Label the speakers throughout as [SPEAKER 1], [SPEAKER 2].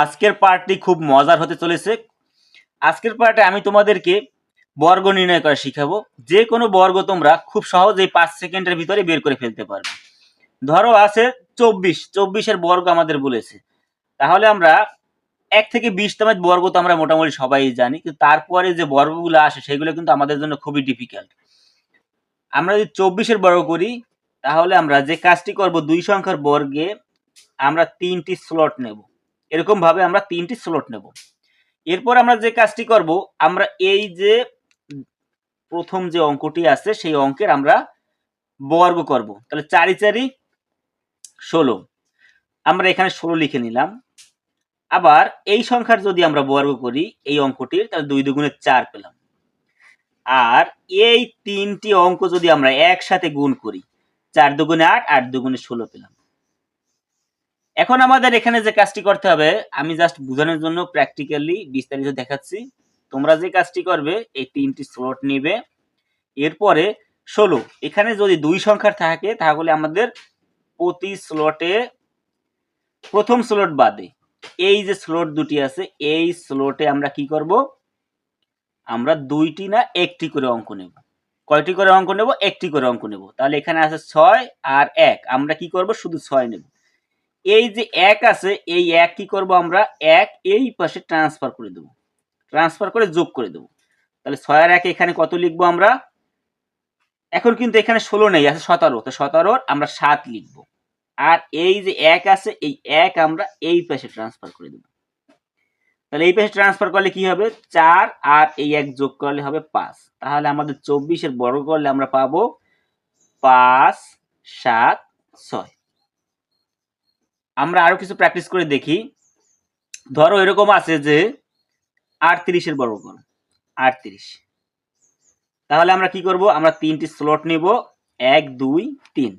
[SPEAKER 1] আজকের পার্টটি খুব মজার হতে চলেছে। আজকের পার্টে আমি তোমাদেরকে বর্গ নির্ণয় করা শিখাবো। যে কোনো বর্গ তোমরা খুব সহজেই পাঁচ সেকেন্ডের ভিতরে বের করে ফেলতে পারবে। ধরো আছে চব্বিশ, চব্বিশের বর্গ আমাদের বলেছে। তাহলে আমরা এক থেকে বিশ তমের বর্গ তো আমরা মোটামুটি সবাই জানি, কিন্তু তারপরে যে বর্গগুলো আসে সেগুলো কিন্তু আমাদের জন্য খুবই ডিফিকাল্ট আমরা যদি চব্বিশের বর্গ করি, তাহলে আমরা যে কাজটি করব দুই সংখ্যার বর্গে, আমরা তিনটি স্লট নেব। এরকম ভাবে আমরা তিনটি স্লট নেব। এরপর আমরা যে কাজটি করব, আমরা এই যে প্রথম যে অঙ্কটি আছে, সেই অঙ্কের আমরা বর্গ করব। তাহলে চারি চারি ষোলো। আমরা এখানে ষোলো লিখে নিলাম। আবার এই সংখ্যার যদি আমরা বর্গ করি, এই অঙ্কটির, তাহলে দুই দুগুণে চার পেলাম। আর এই তিনটি অঙ্ক যদি আমরা একসাথে গুণ করি, চার দুগুণে আট আট দুগুণে ষোলো পেলাম। এখন আমাদের এখানে যে কাজটি করতে হবে, আমি জাস্ট বোঝানোর জন্য প্র্যাকটিক্যালি বিস্তারিত দেখাচ্ছি। তোমরা যে কাজটি করবে, এই তিনটি স্লট নিবে। এরপরে ষোলো, এখানে যদি দুই সংখ্যার থাকে, তাহলে আমাদের প্রতি স্লটে প্রথম স্লট বাদে, এই যে স্লট দুটি আছে, এই স্লটে আমরা কি করব? আমরা দুইটি না, একটি করে অঙ্ক নেব। কয়টি করে অঙ্ক নেব? একটি করে অঙ্ক নেব। তাহলে এখানে আছে ছয় আর এক। আমরা কি করব? শুধু ছয় নেব। এই যে এক আছে, এই এক কি করব আমরা? এক এই পাশে ট্রান্সফার করে দেব। ট্রান্সফার করে যোগ করে দেব। তাহলে ছয় আর এক এখানে কত লিখব আমরা? এখন কিন্তু এখানে ষোলো নেই, আছে সতেরো। তো সতেরোর আমরা সাত লিখব। আর এই যে এক আছে, এই এক আমরা এই পাশে ট্রান্সফার করে দেব। তাহলে এই পাশে ট্রান্সফার করলে কি হবে? চার আর এই এক যোগ করলে হবে পাঁচ। তাহলে আমাদের চব্বিশের বর্গ করলে আমরা পাবো পাঁচ, সাত, ছয়। আমরা আরও কিছু প্র্যাকটিস করে দেখি। ধরো এরকম আছে যে আটত্রিশের বর্গ করো আটত্রিশ। তাহলে আমরা কি করব? আমরা তিনটি স্লট নেব, এক, দুই, তিন।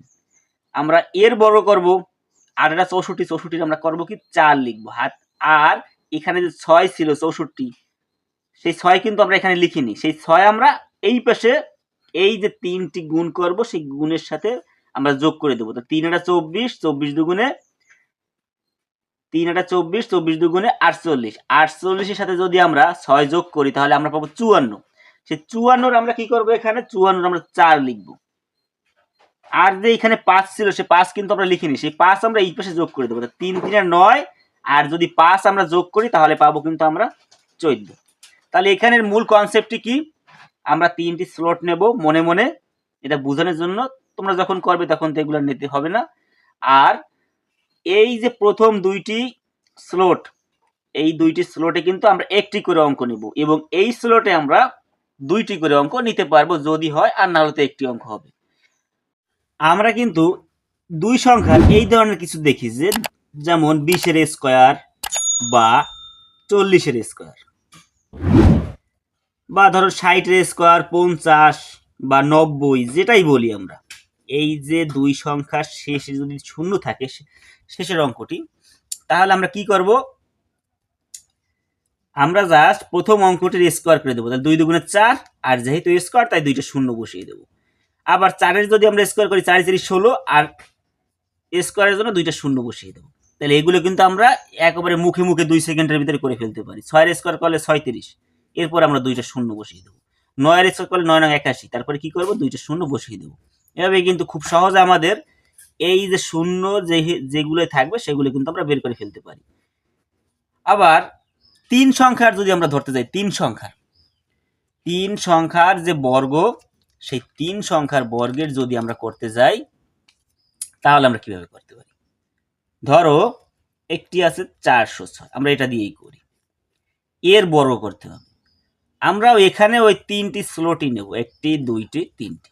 [SPEAKER 1] আমরা এর বর্গ করব, আর এটা চৌষট্টি, চৌষট্টির আমরা করব কি? চার লিখব। হাত, আর এখানে যে ছয় ছিল চৌষট্টি, সেই ছয় কিন্তু আমরা এখানে লিখিনি। সেই ছয় আমরা এই পাশে এই যে তিনটি গুণ করব, সেই গুণের সাথে আমরা যোগ করে দেবো। তো তিন এটা চব্বিশ চব্বিশ দুগুণে তিন এটা চব্বিশ চব্বিশ দুগুণে আটচল্লিশ। আটচল্লিশের সাথে যদি আমরা ছয় যোগ করি, তাহলে আমরা পাবো চুয়ান্ন। সেই চুয়ান্নর আমরা কি করব এখানে? চুয়ান্নর আমরা চার লিখব। আর যে এখানে পাঁচ ছিল, সে পাঁচ কিন্তু আমরা লিখিনি। সেই পাঁচ আমরা এই পাশে যোগ করে দেবো। তিন তিনে নয়, আর যদি পাঁচ আমরা যোগ করি, তাহলে পাবো কিন্তু আমরা চোদ্দ। তাহলে এখানের মূল কনসেপ্টটি কি? আমরা তিনটি স্লট নেব মনে মনে। এটা বোঝানোর জন্য তোমরা যখন করবে, তখন তো এগুলো নিতে হবে না। আর এই যে প্রথম দুইটি স্লোট এই দুইটি স্লোটে কিন্তু আমরা একটি করে অঙ্ক নেব এবং এই স্লোটে আমরা দুইটি করে অঙ্ক নিতে পারব যদি হয় আর না হলে একটি অঙ্ক হবে। আমরা কিন্তু দুই সংখ্যার এই ধরনের কিছু দেখি যে যেমন বিশের স্কোয়ার বা চল্লিশের স্কোয়ার বা ধরো ষাটের স্কোয়ার পঞ্চাশ বা নব্বই, যেটাই বলি আমরা। এই যে দুই সংখ্যার শেষে যদি শূন্য থাকে শেষের অঙ্কটি। তাহলে আমরা কি করব? আমরা জাস্ট প্রথম অঙ্কটির স্কোয়ার করে দেবো। তাহলে দুই দুগুণে চার, আর যেহেতু স্কোয়ার তাই দুইটা শূন্য বসিয়ে দেবো। আবার চারের যদি আমরা স্কোয়ার করি, চারি চারি ষোলো, আর স্কোয়ারের জন্য দুইটা শূন্য বসিয়ে দেবো। তাহলে এগুলো কিন্তু আমরা একেবারে মুখে মুখে দুই সেকেন্ডের ভিতরে করে ফেলতে পারি। ছয়ের স্কোয়ার করলে ছয়ত্রিশ, এরপর আমরা দুইটা শূন্য বসিয়ে দেবো। নয়ের স্কোয়ার করলে নয় নয় একাশি, তারপরে কি করব? দুইটা শূন্য বসিয়ে দেবো। এভাবে কিন্তু খুব সহজে আমাদের এই যে শূন্য যেগুলো থাকবে সেগুলো কিন্তু আমরা বের করে ফেলতে পারি। আবার তিন সংখ্যার যদি আমরা ধরতে যাই, তিন সংখ্যার। তিন সংখ্যার যে বর্গ, সেই তিন সংখ্যার বর্গের যদি আমরা করতে যাই, তাহলে আমরা কীভাবে করতে পারি? ধরো, একটি আছে চারশো ছয়, আমরা এটা দিয়েই করি। এর বর্গ করতে হবে। আমরাও এখানে ওই তিনটি স্লোটই নেব, একটি, দুইটি, তিনটি।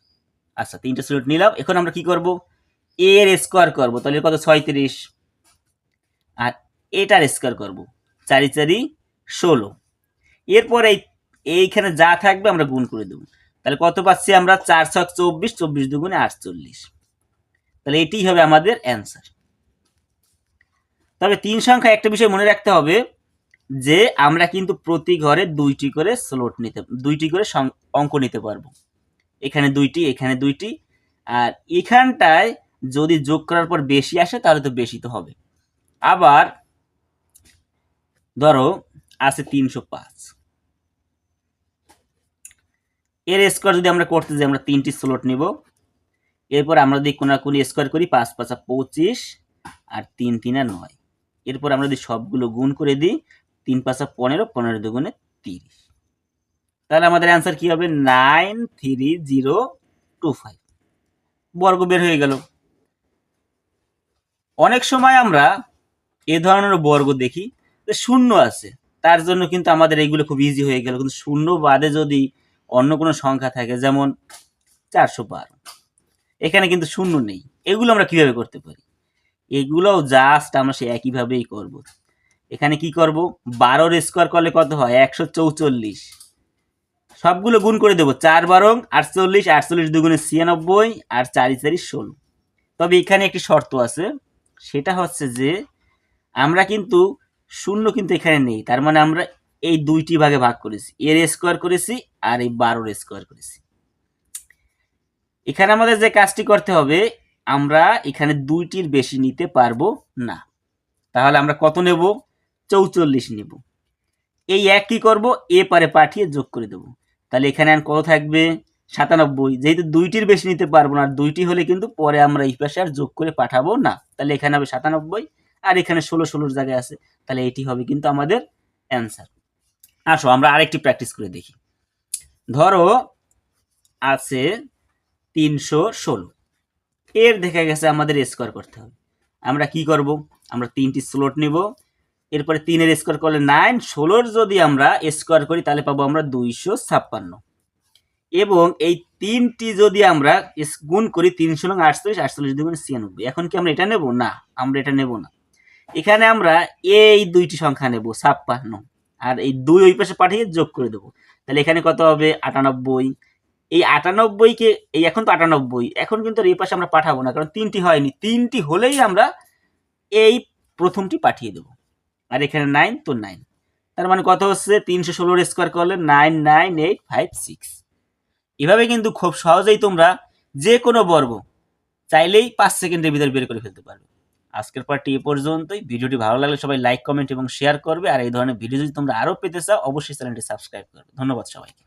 [SPEAKER 1] আচ্ছা তিনটে স্লোট নিলাম, এখন আমরা কি করব? এর স্কোয়ার করব, তাহলে কত? ছয়ত্রিশ। আর এটার স্কোয়ার করব, চারি চারি ষোলো। এরপরে এইখানে যা থাকবে আমরা গুণ করে দেবো। তাহলে কত পাচ্ছি আমরা? চার ছক চব্বিশ চব্বিশ দুগুণে আটচল্লিশ। তাহলে এটি হবে আমাদের অ্যান্সার তবে তিন সংখ্যা একটা বিষয় মনে রাখতে হবে যে আমরা কিন্তু প্রতি ঘরে দুইটি করে স্লোট নিতে, দুইটি করে অঙ্ক নিতে পারব। এখানে দুইটি এখানে দুইটি। আর এখানটায় যদি যোগ করার পর বেশি আসে, তাহলে তো বেশি তো হবে। আবার ধরো, আছে তিনশো পাঁচ। এর স্কোয়ার যদি আমরা করতে যাই, আমরা তিনটি স্লট নিব। এরপর আমরা যদি কোনাকুনি স্কোয়ার করি, পাঁচ পাঁচা পঁচিশ আর তিন তিনা নয়। এরপর আমরা যদি সবগুলো গুণ করে দিই, তিন পাঁচা পনেরো পনেরো দুগুণে তিরিশ। তাহলে আমাদের অ্যান্সার কি হবে? Nine three zero two five. বর্গ বের হয়ে গেল। অনেক সময় আমরা এ ধরনের বর্গ দেখি, যে শূন্য আছে। তার জন্য কিন্তু আমাদের এইগুলো খুব ইজি হয়ে গেল। কিন্তু শূন্য বাদে যদি অন্য কোনো সংখ্যা থাকে, যেমন চারশো বারো, এখানে কিন্তু শূন্য নেই। এগুলো আমরা কীভাবে করতে পারি? এগুলোও জাস্ট আমরা সে একইভাবেই করব। এখানে কি করব? বারোর স্কোয়ার করলে কত হয়? একশো চৌচল্লিশ। সবগুলো গুণ করে দেবো। চার বারং আটচল্লিশ আটচল্লিশ দুগুণে ছিয়ানব্বই, আর চারি চারি ষোলো। তবে এখানে একটি শর্ত আছে। সেটা হচ্ছে যে, আমরা কিন্তু শূন্য কিন্তু এখানে নেই। তার মানে আমরা এই দুইটি ভাগে ভাগ করেছি। এর স্কোয়ার করেছি আর এই বারোর স্কোয়ার করেছি। এখানে আমাদের যে কাজটি করতে হবে, আমরা এখানে দুইটির বেশি নিতে পারব না। তাহলে আমরা কত নেব? চৌচল্লিশ নেব। এই এক কি করব? এ পারে পাঠিয়ে যোগ করে দেবো। তাহলে এখানে আর কত থাকবে? সাতানব্বই। যেহেতু দুইটির বেশি নিতে পারব না, আর দুইটি হলে কিন্তু পরে আমরা এই পাশে আর যোগ করে পাঠাবো না। তাহলে এখানে হবে সাতানব্বই, আর এখানে ষোলো ষোলোর জায়গায় আছে। তাহলে এটি হবে কিন্তু আমাদের অ্যান্সার আসো, আমরা আরেকটি প্র্যাকটিস করে দেখি। ধরো আছে তিনশো ষোলো। এর দেখা গেছে আমাদের স্কোয়ার করতে হবে। আমরা কি করব? আমরা তিনটি স্লোট নেব। এরপরে তিনের স্কোয়ার করলে নাইন ষোলোর যদি আমরা স্কোয়ার করি, তাহলে পাবো আমরা দুইশো ছাপ্পান্ন। এবং এই তিনটি যদি আমরা গুণ করি তিনশো নং আটচল্লিশ আটচল্লিশ দুগুণ ছিয়ানব্বই। এখন কি আমরা এটা নেব? না, আমরা এটা নেব না। এখানে আমরা এই দুইটি সংখ্যা নেব, ছাপ্পান্ন। আর এই দুই ওই পাশে পাঠিয়ে যোগ করে দেবো। তাহলে এখানে কত হবে? আটানব্বই। এই আটানব্বইকে এই এখন তো আটানব্বই। এখন কিন্তু এই পাশে আমরা পাঠাবো না, কারণ তিনটি হয়নি। তিনটি হলেই আমরা এই প্রথমটি পাঠিয়ে দেবো। আর এখানে নাইন তো নাইন তার মানে কত হচ্ছে? তিনশো ষোলোর স্কোয়ার করলে nine nine eight five six এভাবে কিন্তু খুব সহজেই তোমরা যে কোনো বর্গ চাইলেই পাঁচ সেকেন্ডের ভিতরে বের করে ফেলতে পারবে। আজকের পার্টি এ পর্যন্তই। ভিডিওটি ভালো লাগলে সবাই লাইক, কমেন্ট এবং শেয়ার করবে। আর এই ধরনের ভিডিও যদি তোমরা আরও পেতে চাও, অবশ্যই চ্যানেলটি সাবস্ক্রাইব করবে। ধন্যবাদ সবাইকে।